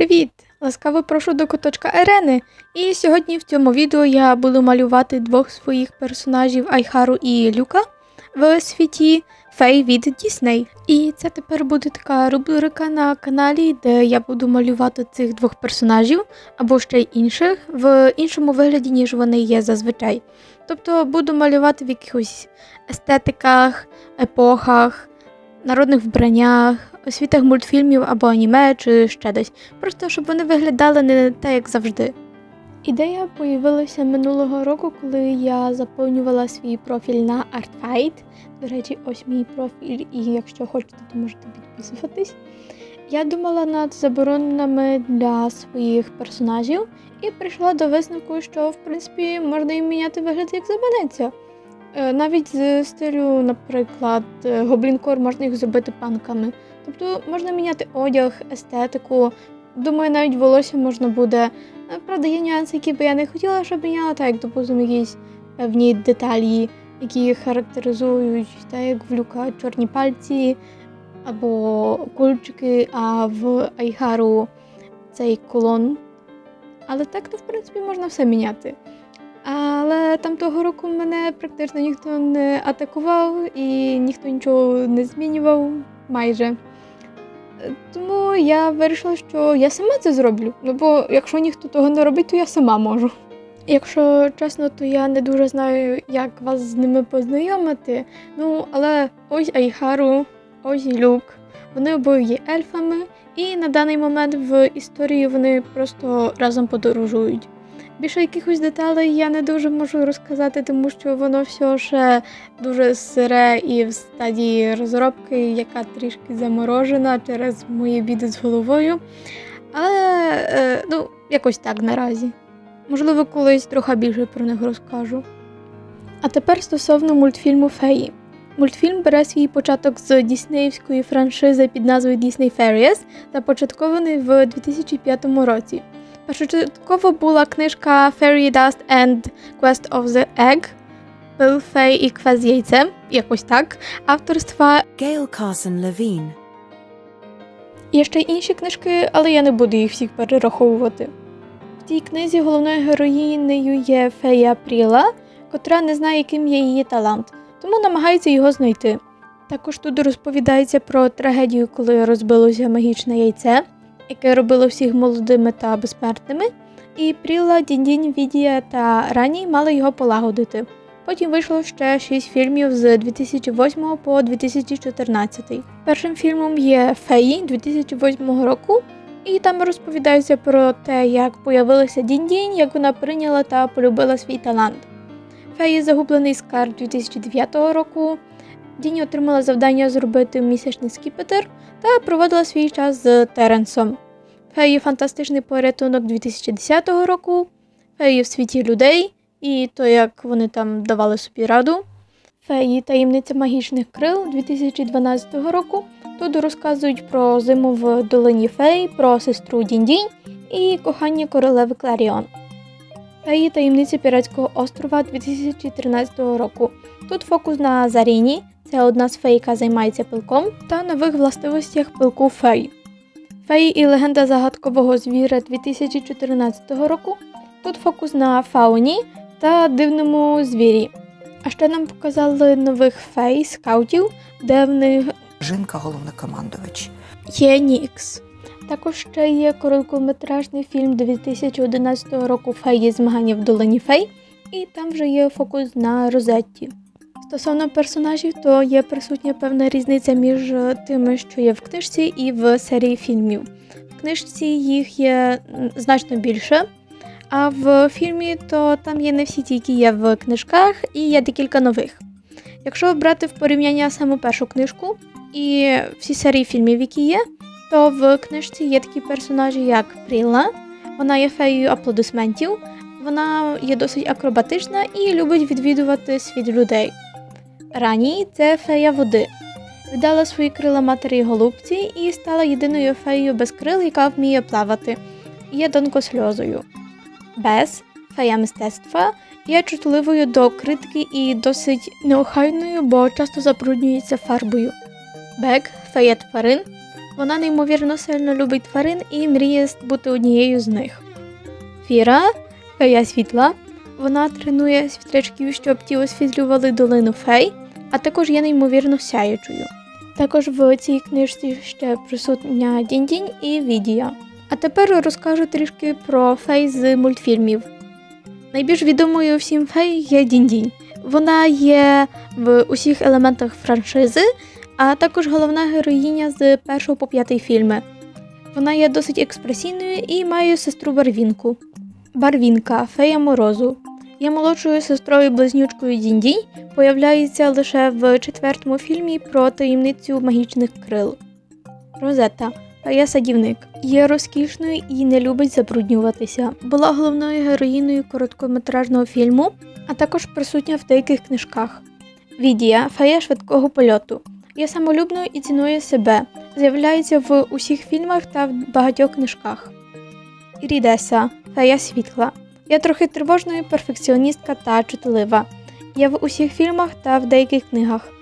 Привіт! Ласкаво прошу до куточка Ерени. І сьогодні в цьому відео я буду малювати двох своїх персонажів Айхару і Люка в світі Фей від Дісней. І це тепер буде така рубрика на каналі, де я буду малювати цих двох персонажів або ще й інших в іншому вигляді, ніж вони є зазвичай. Тобто буду малювати в якихось естетиках, епохах, народних вбраннях, освітах мультфільмів або аніме чи ще десь. Просто щоб вони виглядали не так, як завжди. Ідея появилася минулого року, коли я заповнювала свій профіль на ArtFight. До речі, ось мій профіль, і якщо хочете, то можете підписуватись. Я думала над забороненими для своїх персонажів і прийшла до висновку, що в принципі можна їм міняти вигляд як заманеться. Е, Навіть з стилю, наприклад, е, гоблінкор можна їх зробити панками. Тобто можна міняти одяг, естетику. Думаю, навіть волосся можна буде. Е, Правда, є нюанси, які би я не хотіла, щоб міняла, так як, допустимо, якісь певні деталі, які характеризують, так як в люка чорні пальці або кульчики, а в Айгару цей колон. Але так, то в принципі можна все міняти. Але там того року мене практично ніхто не атакував і ніхто нічого не змінював майже. Тому я вирішила, що я сама це зроблю. Ну бо якщо ніхто того не робить, то я сама можу. Якщо чесно, то я не дуже знаю, як вас з ними познайомити. Ну, але ось Айхару, ось Люк. Вони обоє є ельфами, і на даний момент в історії вони просто разом подорожують. Більше якихось деталей я не дуже можу розказати, тому що воно все ще дуже сире і в стадії розробки, яка трішки заморожена через мої біди з головою. Але е, ну, якось так наразі. Можливо, колись трохи більше про них розкажу. А тепер стосовно мультфільму Феї. Мультфільм бере свій початок з діснеївської франшизи під назвою Disney Fairies та початкований в 2005 році. Першочатково була книжка Fairy Dust and Quest of the Egg Фей і Квест з яйцем, якось так, авторства Gail Carson Levine. Є ще інші книжки, але я не буду їх всіх перераховувати. В цій книзі головною героїнею є фея Пріла, котра не знає, яким є її талант, тому намагається його знайти. Також тут розповідається про трагедію, коли розбилося магічне яйце, яке робило всіх молодими та безсмертними, і Пріла, Діндінь, Відія та Рані мали його полагодити. Потім вийшло ще шість фільмів з 2008 по 2014. Першим фільмом є Феї 2008 року, і там розповідається про те, як появилася Дінь-Дінь, як вона прийняла та полюбила свій талант. Феї загублений скарб 2009 року. Дінь отримала завдання зробити місячний скіпетр та проводила свій час з Теренсом. Феї фантастичний порятунок 2010 року, феї в світі людей і то, як вони там давали собі раду. Феї таємниця магічних крил 2012 року. Тут розказують про зиму в долині фей, про сестру Дінь-Дінь і кохання королеви Кларіон. Феї таємниці піратського острова 2013 року. Тут фокус на Заріні, це одна з фей, яка займається пилком, та нових властивостях пилку фей. Феї і легенда загадкового звіра 2014 року. Тут фокус на фауні та дивному звірі. А ще нам показали нових фей, скаутів, де в них Жінка головнокомандувач. є Нікс. Також ще є короткометражний фільм 2011 року Феї змагання в долині фей, і там вже є фокус на Розетті. Стосовно персонажів, то є присутня певна різниця між тими, що є в книжці, і в серії фільмів. В книжці їх є значно більше, а в фільмі то там є не всі ті, які є в книжках, і є декілька нових. Якщо брати в порівняння саму першу книжку і всі серії фільмів, які є, то в книжці є такі персонажі, як Пріла. Вона є феєю аплодисментів. Вона є досить акробатична і любить відвідувати світ людей. Рані це фея води. Віддала свої крила матері голубці і стала єдиною феєю без крил, яка вміє плавати. Є донкосльозою. Бес, фея мистецтва, є чутливою до критики і досить неохайною, бо часто забруднюється фарбою. Бек, фея тварин, Вона неймовірно сильно любить тварин і мріє бути однією з них. Фіра, фея світла. Вона тренує світлячків, щоб ті освітлювали долину фей, а також є неймовірно сяючою. Також в цій книжці ще присутня Дінь-Дінь і Відія. А тепер розкажу трішки про фей з мультфільмів. Найбільш відомою всім фей є Дінь-Дінь. Вона є в усіх елементах франшизи, а також головна героїня з першого по п'ятий фільми. Вона є досить експресійною і має сестру Барвінку. Барвінка, фея морозу. Є молодшою сестрою близнючкою Дінь-Дінь, появляється лише в четвертому фільмі про таємницю магічних крил. Розета, фея садівник. Є розкішною і не любить забруднюватися. Була головною героїною короткометражного фільму, а також присутня в деяких книжках. Відія, фея швидкого польоту. Є самолюбною і цінує себе. З'являється в усіх фільмах та в багатьох книжках. Ірідеса, фея світла. Я трохи тривожною перфекціоністка та чутлива. Я в усіх фільмах та в деяких книгах.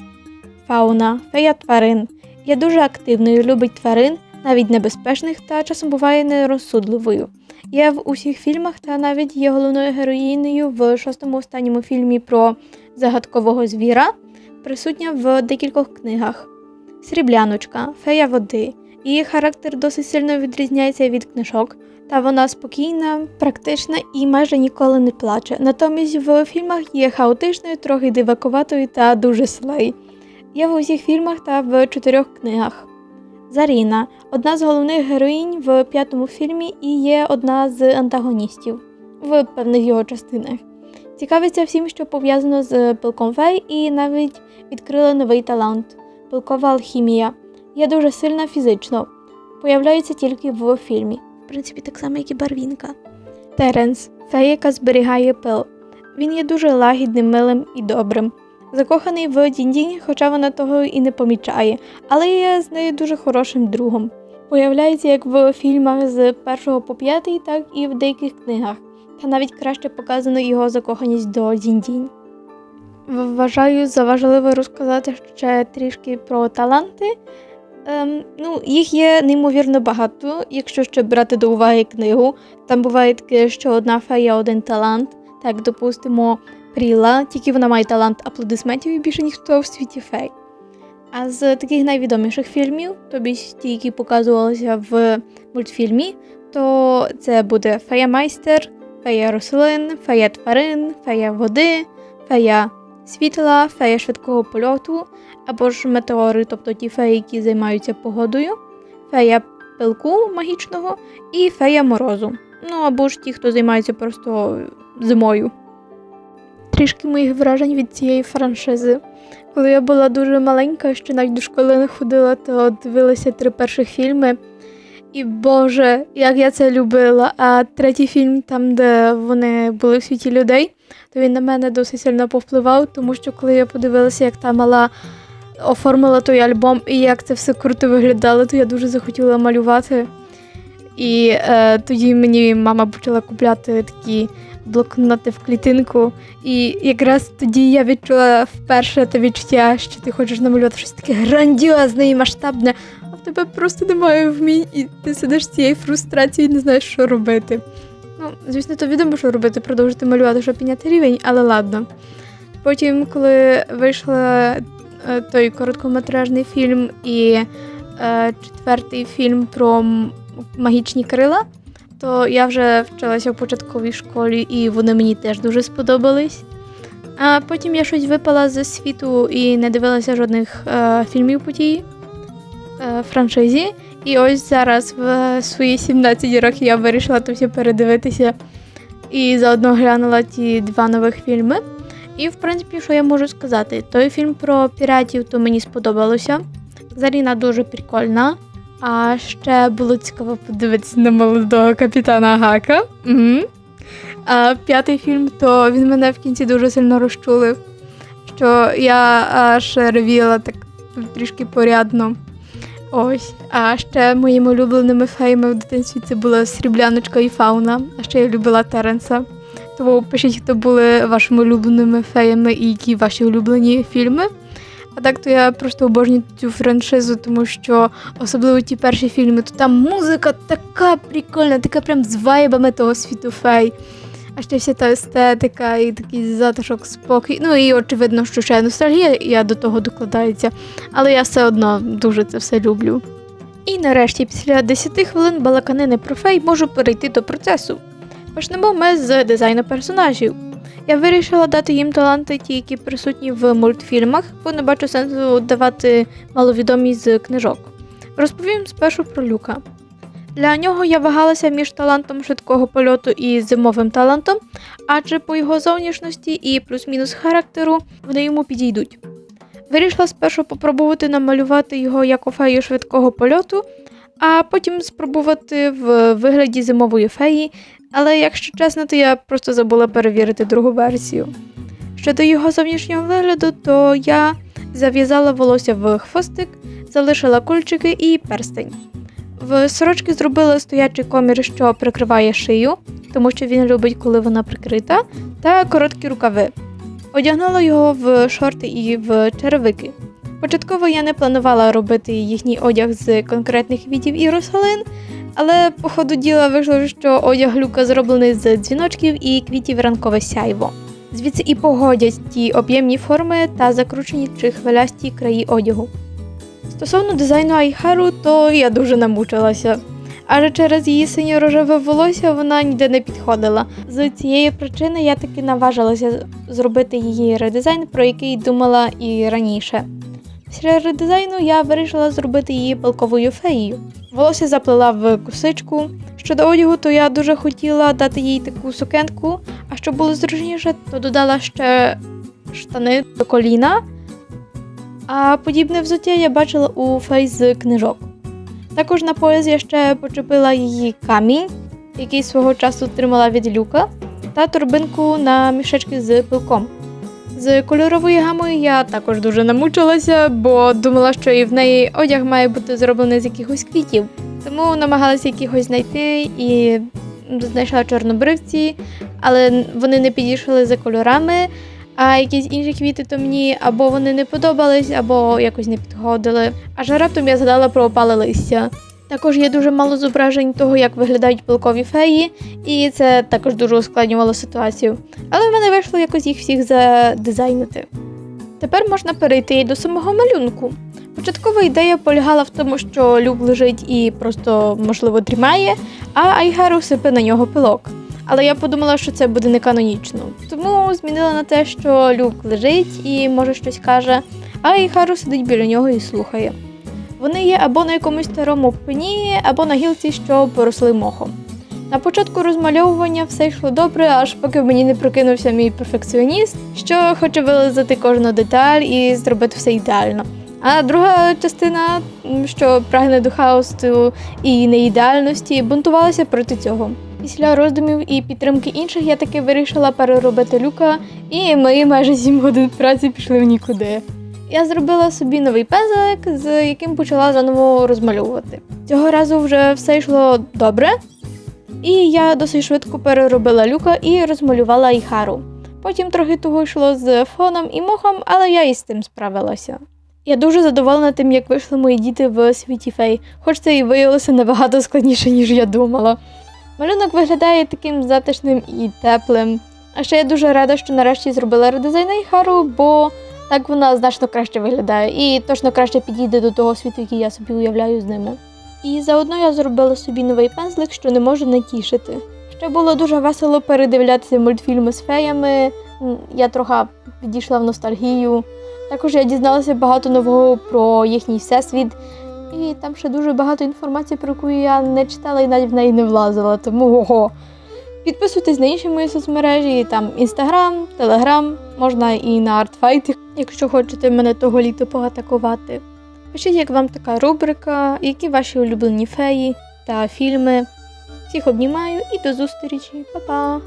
Фауна, фея тварин. Я дуже активною, любить тварин, навіть небезпечних та часом буває нерозсудливою. Я в усіх фільмах та навіть є головною героїнею в шостому останньому фільмі про загадкового звіра, присутня в декількох книгах. Срібляночка, фея води. Її характер досить сильно відрізняється від книжок, та вона спокійна, практична і майже ніколи не плаче. Натомість в фільмах є хаотичною, трохи дивакуватою та дуже слей. Є в усіх фільмах та в чотирьох книгах. Заріна одна з головних героїнь в п'ятому фільмі і є одна з антагоністів в певних його частинах. Цікавиться всім, що пов'язано з пилком фей, і навіть відкрила новий талант пилкова алхімія. Є дуже сильна фізично, появляється тільки в фільмі. В принципі, так само, як і барвінка. Теренс фея, яка зберігає пил. Він є дуже лагідним, милим і добрим. Закоханий в Діндінь, хоча вона того і не помічає, але є з нею дуже хорошим другом. Появляється як в фільмах з першого по п'ятий, так і в деяких книгах, та навіть краще показано його закоханість до Діндінь. Вважаю за важливо розказати ще трішки про таланти. Ем, ну, їх є неймовірно багато, якщо ще брати до уваги книгу. Там буває таке, що одна фея один талант. Так, допустимо, Пріла, тільки вона має талант аплодисментів і більше ніхто в світі фей. А з таких найвідоміших фільмів, тобі ті, які показувалися в мультфільмі, то це буде Фея Майстер, Фея рослин, Фея тварин, Фея води, Фея світла, фея швидкого польоту, або ж метеори, тобто ті феї, які займаються погодою, фея пилку магічного і фея морозу. Ну або ж ті, хто займається просто зимою. Трішки моїх вражень від цієї франшизи. Коли я була дуже маленька, ще навіть до школи не ходила, то дивилася три перших фільми. І Боже, як я це любила. А третій фільм, там, де вони були в світі людей, то він на мене досить сильно повпливав, тому що коли я подивилася, як та мала оформила той альбом і як це все круто виглядало, то я дуже захотіла малювати. І е, тоді мені мама почала купляти такі блокноти в клітинку. І якраз тоді я відчула вперше те відчуття, що ти хочеш намалювати щось таке грандіозне і масштабне, тебе просто немає вмінь, і ти сидиш з цією фрустрацією і не знаєш, що робити. Ну, звісно, то відомо, що робити, продовжити малювати, щоб підняти рівень, але ладно. Потім, коли вийшов е, той короткометражний фільм і е, четвертий фільм про магічні крила, то я вже вчилася в початковій школі, і вони мені теж дуже сподобались. А потім я щось випала з світу і не дивилася жодних е, фільмів по тій е, франшизі. І ось зараз в свої 17 років я вирішила то все передивитися і заодно глянула ті два нових фільми. І, в принципі, що я можу сказати? Той фільм про піратів то мені сподобалося. Заріна дуже прикольна. А ще було цікаво подивитися на молодого капітана Гака. Угу. А п'ятий фільм, то він мене в кінці дуже сильно розчулив, що я аж ревіла так трішки порядно. Ось. А ще моїми улюбленими феями в дитинстві це була Срібляночка і Фауна, а ще я любила Теренса. Тому пишіть, хто були вашими улюбленими феями і які ваші улюблені фільми. А так то я просто обожнюю цю франшизу, тому що особливо ті перші фільми, то там музика така прикольна, така прям з вайбами того світу фей. А ще вся та естетика і такий затишок, спокій. Ну і очевидно, що ще ностальгія я до того докладається, але я все одно дуже це все люблю. І нарешті, після 10 хвилин балаканини про фей можу перейти до процесу. Почнемо ми з дизайну персонажів. Я вирішила дати їм таланти, ті, які присутні в мультфільмах, бо не бачу сенсу давати маловідомі з книжок. Розповім спершу про люка. Для нього я вагалася між талантом швидкого польоту і зимовим талантом, адже по його зовнішності і плюс-мінус характеру вони йому підійдуть. Вирішила спершу попробувати намалювати його як у фею швидкого польоту, а потім спробувати в вигляді зимової феї, але якщо чесно, то я просто забула перевірити другу версію. Щодо його зовнішнього вигляду, то я зав'язала волосся в хвостик, залишила кульчики і перстень. В сорочки зробила стоячий комір, що прикриває шию, тому що він любить, коли вона прикрита, та короткі рукави. Одягнула його в шорти і в черевики. Початково я не планувала робити їхній одяг з конкретних квітів і рослин, але по ходу діла вийшло, що одяг люка зроблений з дзвіночків і квітів ранкове сяйво. Звідси і погодять ті об'ємні форми та закручені чи хвилясті краї одягу. Стосовно дизайну Айхару, то я дуже намучилася. Адже через її синьо-рожеве волосся вона ніде не підходила. З цієї причини я таки наважилася зробити її редизайн, про який думала і раніше. Після редизайну я вирішила зробити її палковою феєю. Волосся заплела в косичку. Щодо одягу, то я дуже хотіла дати їй таку сукенку, а щоб було зручніше, то додала ще штани до коліна. А подібне взуття я бачила у фей з книжок. Також на пояс я ще почепила її камінь, який свого часу тримала від люка, та торбинку на мішечки з пилком. З кольоровою гамою я також дуже намучилася, бо думала, що і в неї одяг має бути зроблений з якихось квітів. Тому намагалася якихось знайти і знайшла чорнобривці, але вони не підійшли за кольорами. А якісь інші квіти то мені або вони не подобались, або якось не підходили. Аж раптом я згадала про опале листя. Також є дуже мало зображень того, як виглядають пилкові феї, і це також дуже ускладнювало ситуацію. Але в мене вийшло якось їх всіх задизайнити. Тепер можна перейти і до самого малюнку. Початкова ідея полягала в тому, що Люк лежить і просто, можливо, дрімає, а Айгару сипе на нього пилок. Але я подумала, що це буде не канонічно. Тому змінила на те, що Люк лежить і може щось каже, а Айгару сидить біля нього і слухає. Вони є або на якомусь старому пені, або на гілці, що поросли мохом. На початку розмальовування все йшло добре, аж поки мені не прокинувся мій перфекціоніст, що хоче вилизати кожну деталь і зробити все ідеально. А друга частина, що прагне до хаосу і неідеальності, бунтувалася проти цього. Після роздумів і підтримки інших я таки вирішила переробити люка, і мої майже 7 годин праці пішли в нікуди. Я зробила собі новий пензлик, з яким почала заново розмальовувати. Цього разу вже все йшло добре, і я досить швидко переробила люка і розмалювала Іхару. Потім трохи того йшло з фоном і мохом, але я і з тим справилася. Я дуже задоволена тим, як вийшли мої діти в світі фей, хоч це і виявилося набагато складніше, ніж я думала. Малюнок виглядає таким затишним і теплим. А ще я дуже рада, що нарешті зробила редизайн Айхару, бо так вона значно краще виглядає і точно краще підійде до того світу, який я собі уявляю з ними. І заодно я зробила собі новий пензлик, що не можу не тішити. Ще було дуже весело передивлятися мультфільми з феями. Я трохи підійшла в ностальгію. Також я дізналася багато нового про їхній всесвіт. І там ще дуже багато інформації, про яку я не читала і навіть в неї не влазила. Тому ого. Підписуйтесь на інші мої соцмережі, там Інстаграм, Телеграм, можна і на артфайти, якщо хочете мене того літа поатакувати. Пишіть, як вам така рубрика, які ваші улюблені феї та фільми. Всіх обнімаю і до зустрічі. Па-па!